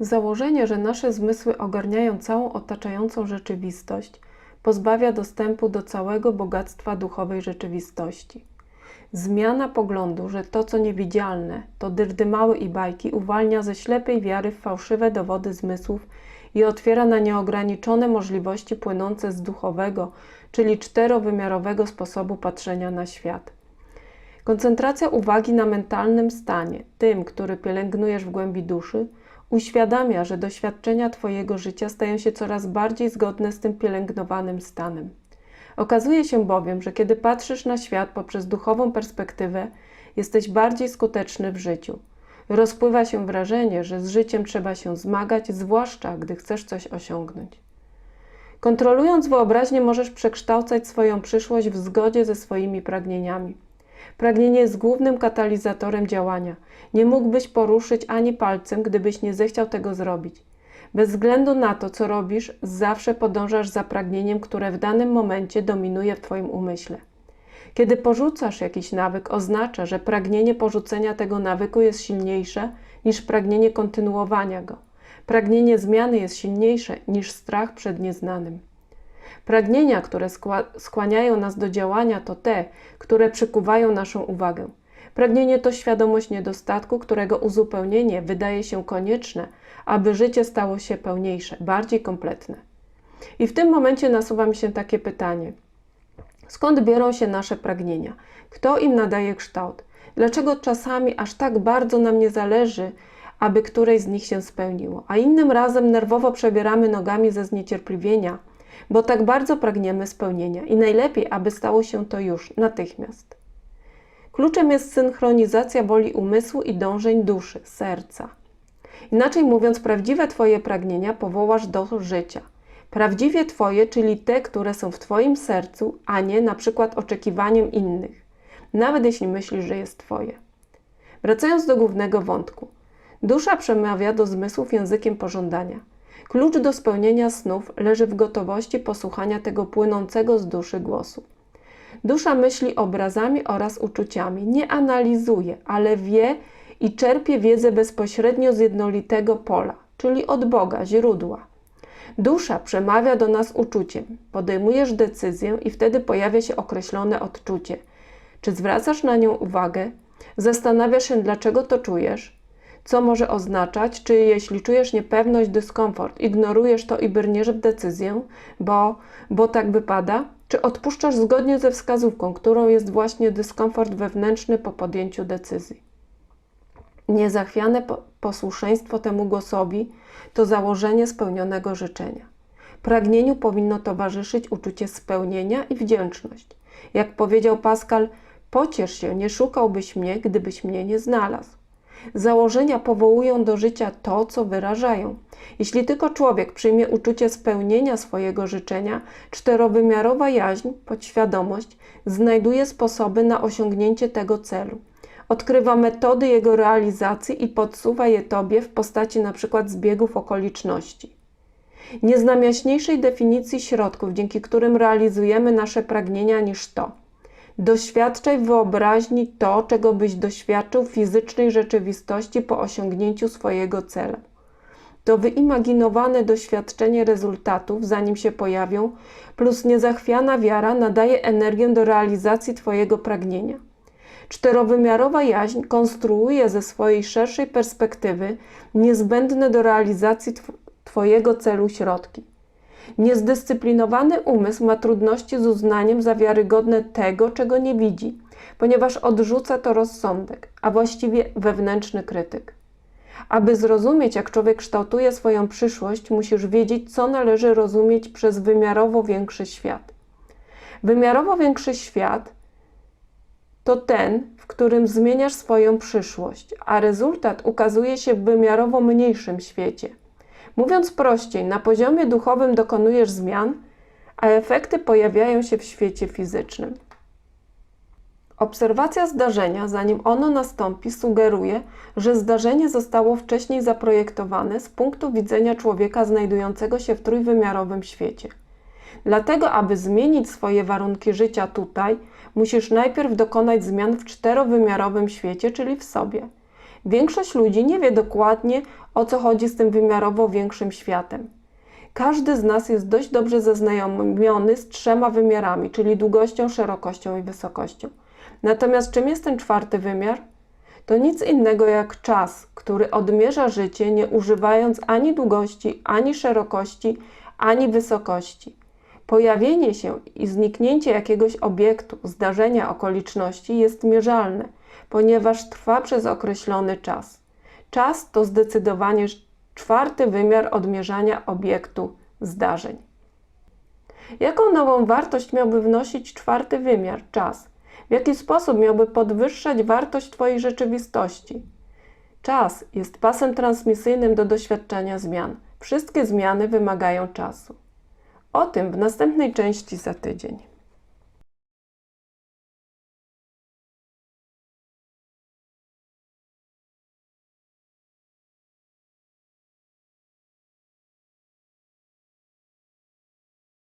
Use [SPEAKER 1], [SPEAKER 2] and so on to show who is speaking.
[SPEAKER 1] Założenie, że nasze zmysły ogarniają całą otaczającą rzeczywistość, pozbawia dostępu do całego bogactwa duchowej rzeczywistości. Zmiana poglądu, że to, co niewidzialne, to dyrdymały i bajki, uwalnia ze ślepej wiary w fałszywe dowody zmysłów i otwiera na nieograniczone możliwości płynące z duchowego, czyli czterowymiarowego sposobu patrzenia na świat. Koncentracja uwagi na mentalnym stanie, tym, który pielęgnujesz w głębi duszy, uświadamia, że doświadczenia Twojego życia stają się coraz bardziej zgodne z tym pielęgnowanym stanem. Okazuje się bowiem, że kiedy patrzysz na świat poprzez duchową perspektywę, jesteś bardziej skuteczny w życiu. Rozpływa się wrażenie, że z życiem trzeba się zmagać, zwłaszcza gdy chcesz coś osiągnąć. Kontrolując wyobraźnię, możesz przekształcać swoją przyszłość w zgodzie ze swoimi pragnieniami. Pragnienie jest głównym katalizatorem działania. Nie mógłbyś poruszyć ani palcem, gdybyś nie zechciał tego zrobić. Bez względu na to, co robisz, zawsze podążasz za pragnieniem, które w danym momencie dominuje w Twoim umyśle. Kiedy porzucasz jakiś nawyk, oznacza, że pragnienie porzucenia tego nawyku jest silniejsze niż pragnienie kontynuowania go. Pragnienie zmiany jest silniejsze niż strach przed nieznanym. Pragnienia, które skłaniają nas do działania, to te, które przykuwają naszą uwagę. Pragnienie to świadomość niedostatku, którego uzupełnienie wydaje się konieczne, aby życie stało się pełniejsze, bardziej kompletne. I w tym momencie nasuwa mi się takie pytanie: skąd biorą się nasze pragnienia? Kto im nadaje kształt? Dlaczego czasami aż tak bardzo nam nie zależy, aby któreś z nich się spełniło, a innym razem nerwowo przebieramy nogami ze zniecierpliwienia, bo tak bardzo pragniemy spełnienia i najlepiej, aby stało się to już natychmiast. Kluczem jest synchronizacja woli umysłu i dążeń duszy, serca. Inaczej mówiąc, prawdziwe Twoje pragnienia powołasz do życia. Prawdziwie Twoje, czyli te, które są w Twoim sercu, a nie na przykład oczekiwaniem innych, nawet jeśli myślisz, że jest Twoje. Wracając do głównego wątku. Dusza przemawia do zmysłów językiem pożądania. Klucz do spełnienia snów leży w gotowości posłuchania tego płynącego z duszy głosu. Dusza myśli obrazami oraz uczuciami, nie analizuje, ale wie i czerpie wiedzę bezpośrednio z jednolitego pola, czyli od Boga, źródła. Dusza przemawia do nas uczuciem. Podejmujesz decyzję i wtedy pojawia się określone odczucie. Czy zwracasz na nią uwagę? Zastanawiasz się, dlaczego to czujesz? Co może oznaczać? Czy jeśli czujesz niepewność, dyskomfort, ignorujesz to i brniesz w decyzję, bo, bo tak wypada? Czy odpuszczasz zgodnie ze wskazówką, którą jest właśnie dyskomfort wewnętrzny po podjęciu decyzji? Niezachwiane posłuszeństwo temu głosowi to założenie spełnionego życzenia. Pragnieniu powinno towarzyszyć uczucie spełnienia i wdzięczność. Jak powiedział Pascal, pociesz się, nie szukałbyś mnie, gdybyś mnie nie znalazł. Założenia powołują do życia to, co wyrażają. Jeśli tylko człowiek przyjmie uczucie spełnienia swojego życzenia, czterowymiarowa jaźń, podświadomość, znajduje sposoby na osiągnięcie tego celu. Odkrywa metody jego realizacji i podsuwa je tobie w postaci np. zbiegów okoliczności. Nie znam jaśniejszej definicji środków, dzięki którym realizujemy nasze pragnienia niż to – Doświadczaj wyobraźni to, czego byś doświadczył w fizycznej rzeczywistości po osiągnięciu swojego celu. To wyimaginowane doświadczenie rezultatów, zanim się pojawią, plus niezachwiana wiara nadaje energię do realizacji Twojego pragnienia. Czterowymiarowa jaźń konstruuje ze swojej szerszej perspektywy niezbędne do realizacji Twojego celu środki. Niezdyscyplinowany umysł ma trudności z uznaniem za wiarygodne tego, czego nie widzi, ponieważ odrzuca to rozsądek, a właściwie wewnętrzny krytyk. Aby zrozumieć, jak człowiek kształtuje swoją przyszłość, musisz wiedzieć, co należy rozumieć przez wymiarowo większy świat. Wymiarowo większy świat to ten, w którym zmieniasz swoją przyszłość, a rezultat ukazuje się w wymiarowo mniejszym świecie. Mówiąc prościej, na poziomie duchowym dokonujesz zmian, a efekty pojawiają się w świecie fizycznym. Obserwacja zdarzenia, zanim ono nastąpi, sugeruje, że zdarzenie zostało wcześniej zaprojektowane z punktu widzenia człowieka znajdującego się w trójwymiarowym świecie. Dlatego, aby zmienić swoje warunki życia tutaj, musisz najpierw dokonać zmian w czterowymiarowym świecie, czyli w sobie. Większość ludzi nie wie dokładnie, o co chodzi z tym wymiarowo większym światem. Każdy z nas jest dość dobrze zaznajomiony z trzema wymiarami, czyli długością, szerokością i wysokością. Natomiast czym jest ten czwarty wymiar? To nic innego jak czas, który odmierza życie, nie używając ani długości, ani szerokości, ani wysokości. Pojawienie się i zniknięcie jakiegoś obiektu, zdarzenia, okoliczności jest mierzalne, ponieważ trwa przez określony czas. Czas to zdecydowanie czwarty wymiar odmierzania obiektu zdarzeń. Jaką nową wartość miałby wnosić czwarty wymiar czas? W jaki sposób miałby podwyższać wartość Twojej rzeczywistości? Czas jest pasem transmisyjnym do doświadczenia zmian. Wszystkie zmiany wymagają czasu. O tym w następnej części za tydzień.